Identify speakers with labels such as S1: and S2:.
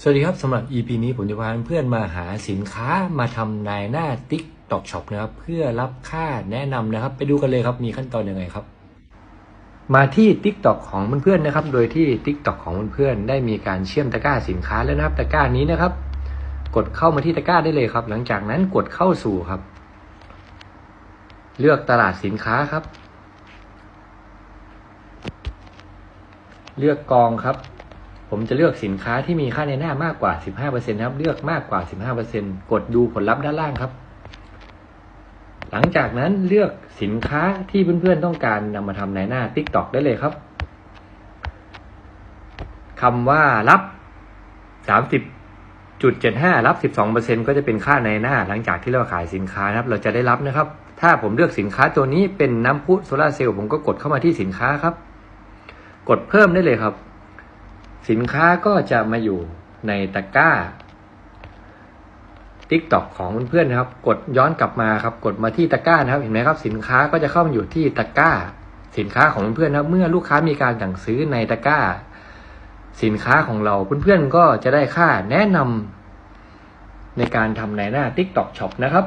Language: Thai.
S1: สวัสดีครับสำหรับ EP นี้ผมจะพาเพื่อนมาหาสินค้ามาทำในหน้า TikTok Shop นะครับ เพื่อรับค่าแนะนำนะครับ ไปดูกันเลยครับมีขั้นตอนยังไงครับ มาที่ TikTok ของเพื่อนๆนะครับ โดยที่ TikTok ของเพื่อนๆได้มีการเชื่อมตะกร้าสินค้าแล้วนะครับตะกร้านี้นะครับ กดเข้ามาที่ตะกร้าได้เลยครับ หลังจากนั้นกดเข้าสู่ครับ เลือกตลาดสินค้าครับ เลือกกองครับ ผมจะเลือกสินค้าที่มีค่าในหน้ามากกว่า 15%ครับ เลือกมากกว่า 15%กดดูผลลัพธ์ด้านล่างครับ หลังจากนั้นเลือกสินค้าที่เพื่อนๆต้องการนำมาทำในหน้า TikTok ได้เลยครับคำว่ารับ 30.75 รับ 12%ก็จะเป็นค่าในหน้า หลังจากที่เราขายสินค้านะครับ เราจะได้รับนะครับ ถ้าผมเลือกสินค้าตัวนี้เป็นน้ำพุโซลาร์เซลล์ผมก็กดเข้ามาที่สินค้าครับ กดเพิ่มได้เลยครับ สินค้าก็จะมาอยู่ในตะกร้า TikTok ของเพื่อนๆนะครับ กดย้อนกลับมาครับ กดมาที่ตะกร้านะครับ เห็นไหมครับ สินค้าก็จะเข้ามาอยู่ที่ตะกร้า สินค้าของเพื่อนๆนะครับเมื่อลูกค้ามีการสั่งซื้อในตะกร้า สินค้าของเราเพื่อนๆก็จะได้ค่าแนะนำในการทำในหน้า TikTok Shop นะครับ